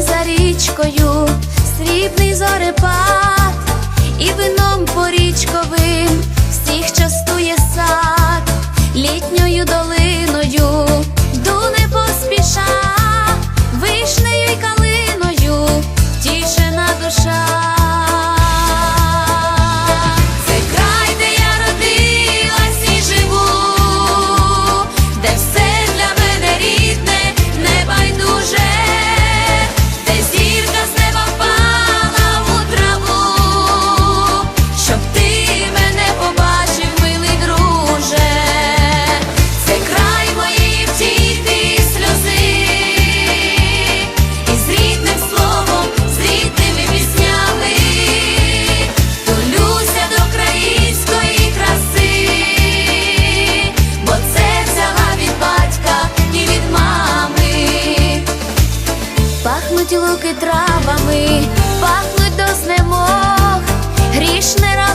За річкою, срібний зорепад, і вином по річковим всіх частує сад, літньою долиною Пахнуть луки травами, пахнуть до знемог, грішне.